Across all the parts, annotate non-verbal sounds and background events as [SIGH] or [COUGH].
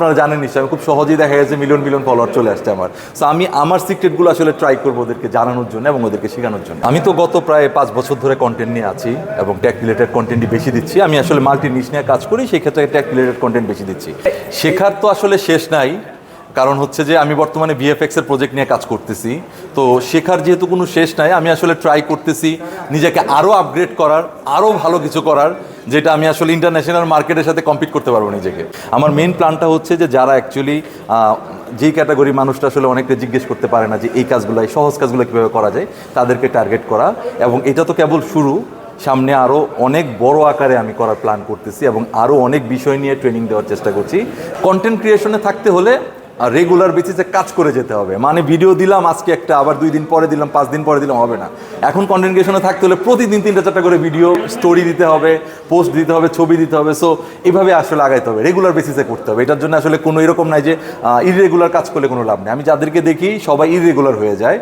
আপনারা জানেন নিশ্চয়ই আমি খুব সহজেই দেখা গেছে মিলিয়ন মিলিয়ন ফলোয়ার চলে আসছে আমার। সো আমি আমার সিক্রেটগুলো আসলে ট্রাই করব ওদেরকে জানানোর জন্য এবং ওদেরকে শেখানোর জন্য। আমি তো গত প্রায় পাঁচ বছর ধরে কন্টেন্ট নিয়ে আছি এবং ট্যাক রিলেটেড কন্টেন্টই বেশি দিচ্ছি। আমি আসলে মাল্টি নিশ নিয়ে কাজ করি, সেই ক্ষেত্রে ট্যাক রিলেটেড কন্টেন্ট বেশি দিচ্ছি। শেখার তো আসলে শেষ নাই, কারণ হচ্ছে যে আমি বর্তমানে ভিএফএক্স এর প্রজেক্ট নিয়ে কাজ করতেছি। তো শেখার যেহেতু কোনো শেষ নাই, আমি আসলে ট্রাই করতেছি নিজেকে আরও আপগ্রেড করার আরও ভালো কিছু করার। যেটা আমি আসলে ইন্টারন্যাশনাল মার্কেটের সাথে কম্পিট করতে পারব নিজেকে। আমার মেন প্ল্যানটা হচ্ছে যে যারা অ্যাকচুয়ালি যেই ক্যাটাগরি মানুষটা আসলে অনেকটা জিজ্ঞেস করতে পারে না যে এই কাজগুলো সহজ কাজগুলো কীভাবে করা যায়, তাদেরকে টার্গেট করা। এবং এটা তো কেবল শুরু, সামনে আরও অনেক বড় আকারে আমি করার প্ল্যান করতেছি এবং আরও অনেক বিষয় নিয়ে ট্রেনিং দেওয়ার চেষ্টা করছি। কন্টেন্ট ক্রিয়েশনে থাকতে হলে রেগুলার বেসিসে কাজ করে যেতে হবে। মানে ভিডিও দিলাম, আজকে একটা, আবার দুই দিন পরে দিলাম, পাঁচ দিন পরে দিলাম, হবে না। এখন কন্টেন্ট ক্রিয়েশনে থাকতে হলে প্রতিদিন তিনটা চারটা করে ভিডিও স্টোরি দিতে হবে পোস্ট দিতে হবে, ছবি দিতে হবে। সো এভাবে আসলে আগাইতে হবে রেগুলার বেসিসে করতে হবে। এটার জন্য আসলে কোনো এরকম নাই যে ইরেগুলার কাজ করলে কোনো লাভ নেই। আমি যাদেরকে দেখি, সবাই ইরেগুলার হয়ে যায়।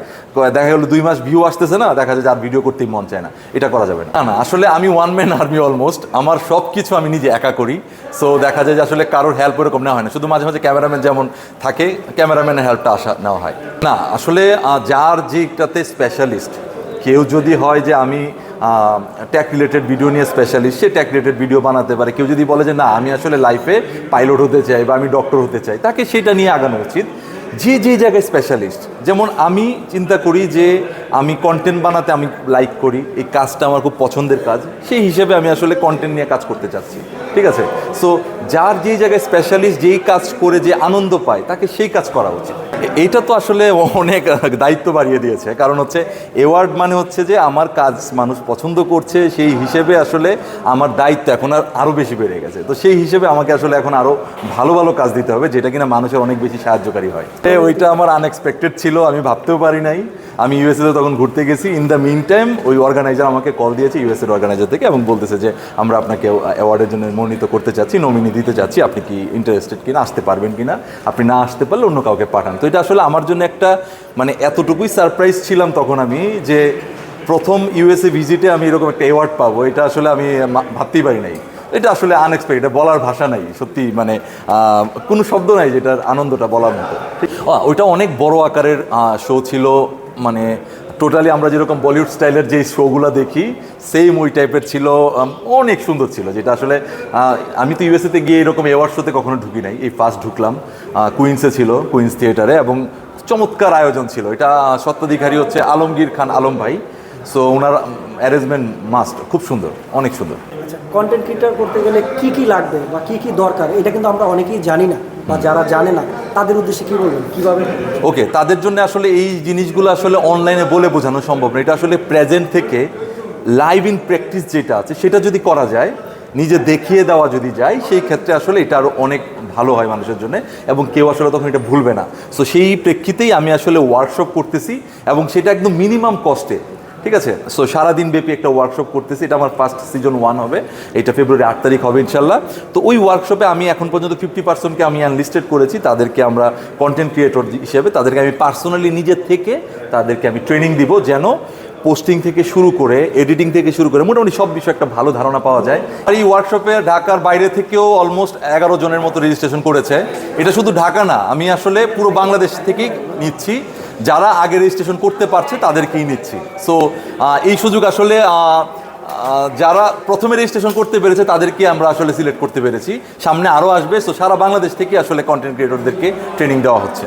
দেখা গেলো দুই মাস ভিউ আসতেছে না, দেখা যায় যার ভিডিও করতেই মন চায় না। এটা করা যাবে না। না না, আসলে আমি ওয়ান ম্যান আর্মি অলমোস্ট আমার সব কিছু আমি নিজে একা করি। সো দেখা যায় যে আসলে কারোর হেল্প এরকম নেওয়া হয় না। শুধু মাঝে মাঝে ক্যামেরাম্যান যেমন থাকে, ক্যামেরাম্যানের হেল্পটা আসা, নেওয়া হয়। না, আসলে যার যেটাতে স্পেশালিস্ট কেউ যদি হয় যে আমি ট্যাক রিলেটেড ভিডিও নিয়ে স্পেশালিস্ট সে ট্যাক রিলেটেড ভিডিও বানাতে পারে। কেউ যদি বলে যে, না, আমি আসলে লাইফে পাইলট হতে চাই বা আমি ডক্টর হতে চাই, তাকে সেটা নিয়ে আগানো উচিত। যে যে জায়গায় স্পেশালিস্ট যেমন আমি চিন্তা করি যে আমি কন্টেন্ট বানাতে আমি লাইক করি, এই কাজটা আমার খুব পছন্দের কাজ, সেই হিসেবে আমি আসলে কন্টেন্ট নিয়ে কাজ করতে চাচ্ছি, ঠিক আছে? সো যার যেই জায়গায় স্পেশালিস্ট যেই কাজ করে যে আনন্দ পায়, তাকে সেই কাজ করা উচিত। এইটা তো আসলে [LAUGHS] অনেক দায়িত্ব বাড়িয়ে দিয়েছে, কারণ হচ্ছে অ্যাওয়ার্ড মানে হচ্ছে যে আমার কাজ মানুষ পছন্দ করছে, সেই হিসেবে আসলে আমার দায়িত্ব এখন আর আরও বেশি বেড়ে গেছে। তো সেই হিসেবে আমাকে আসলে এখন আরও ভালো ভালো কাজ দিতে হবে, যেটা কিনা মানুষের অনেক বেশি সাহায্যকারী হয়। ওইটা আমার আনএক্সপেক্টেড ছিল আমি ভাবতেও পারি নাই। আমি ইউএসএতে তখন ঘুরতে গেছি। ইন দ্য মিন টাইম ওই অর্গানাইজার আমাকে কল দিয়েছে ইউএসএর অর্গানাইজার থেকে এবং বলতেছে যে, আমরা আপনাকে অ্যাওয়ার্ডের জন্য মনোনীত করতে চাচ্ছি নমিনি দিতে চাচ্ছি। আপনি কি ইন্টারেস্টেড কিনা, আসতে পারবেন কিনা? আপনি না আসতে পারলে অন্য কাউকে পাঠান। তো এটা আসলে আমার জন্য একটা মানে এতটুকুই সারপ্রাইজ ছিলাম তখন আমি যে, প্রথম ইউএসএ ভিজিটে আমি এরকম একটা অ্যাওয়ার্ড পাবো। এটা আসলে আমি ভাবতেই পারি নাই। এটা আসলে আনএক্সপেক্টেড এটা বলার ভাষা নাই, সত্যি মানে কোনো শব্দ নাই যেটার আনন্দটা বলার মতো। ওইটা অনেক বড় আকারের শো ছিল মানে টোটালি আমরা যেরকম বলিউড স্টাইলের যে শোগুলো দেখি সেম ওই টাইপের ছিল অনেক সুন্দর ছিল, যেটা আসলে আমি তো ইউএসএতে গিয়ে এরকম অ্যাওয়ার্ড শোতে কখনো ঢুকি নাই, এই ফার্স্ট ঢুকলাম। কুইন্সে ছিল কুইন্স থিয়েটারে এবং চমৎকার আয়োজন ছিল। এটা সত্ত্বাধিকারী হচ্ছে আলমগীর খান আলম ভাই। সো ওনার অ্যারেঞ্জমেন্ট মাস্ট খুব সুন্দর অনেক সুন্দর। আচ্ছা কন্টেন্ট ক্রিয়েটার করতে গেলে কি কি লাগবে বা কি কি দরকার? এটা কিন্তু আমরা অনেকেই জানি না বা যারা জানে না তাদের উদ্দেশ্যে কি বলবেন? কীভাবে? ওকে তাদের জন্য আসলে এই জিনিসগুলো আসলে অনলাইনে বলে বোঝানো সম্ভব না। এটা আসলে প্রেজেন্ট থেকে লাইভ ইন প্র্যাকটিস যেটা আছে সেটা যদি করা যায় নিজে দেখিয়ে দেওয়া যদি যায় সেই ক্ষেত্রে আসলে এটা আরও অনেক ভালো হয় মানুষের জন্য এবং কেউ আসলে তখন এটা ভুলবে না। সো সেই প্রেক্ষিতেই আমি আসলে ওয়ার্কশপ করতেছি এবং সেটা একদম মিনিমাম কস্টে ঠিক আছে? সো সারাদিন ব্যাপী একটা ওয়ার্কশপ করতেছি। এটা আমার ফার্স্ট সিজন ওয়ান হবে। এটা ফেব্রুয়ারি আট তারিখ হবে ইনশাল্লাহ তো ওই ওয়ার্কশপে আমি এখন পর্যন্ত ফিফটি পার্সেন্টকে আমি আনলিস্টেড করেছি। তাদেরকে আমরা কন্টেন্ট ক্রিয়েটর হিসেবে, তাদেরকে আমি পার্সোনালি নিজের থেকে তাদেরকে আমি ট্রেনিং দিব যেন পোস্টিং থেকে শুরু করে এডিটিং থেকে শুরু করে মোটামুটি সব বিষয়ে একটা ভালো ধারণা পাওয়া যায়। আর এই ওয়ার্কশপে ঢাকার বাইরে থেকেও অলমোস্ট এগারো জনের মতো রেজিস্ট্রেশন করেছে। এটা শুধু ঢাকা না, আমি আসলে পুরো বাংলাদেশ থেকেই নিচ্ছি। যারা আগে রেজিস্ট্রেশন করতে পারছে তাদেরকেই নিচ্ছি। সো এই সুযোগ আসলে যারা প্রথমে রেজিস্ট্রেশন করতে পেরেছে তাদেরকে আমরা আসলে সিলেক্ট করতে পেরেছি। সামনে আরও আসবে। সো সারা বাংলাদেশ থেকে আসলে কন্টেন্ট ক্রিয়েটরদেরকে ট্রেনিং দেওয়া হচ্ছে।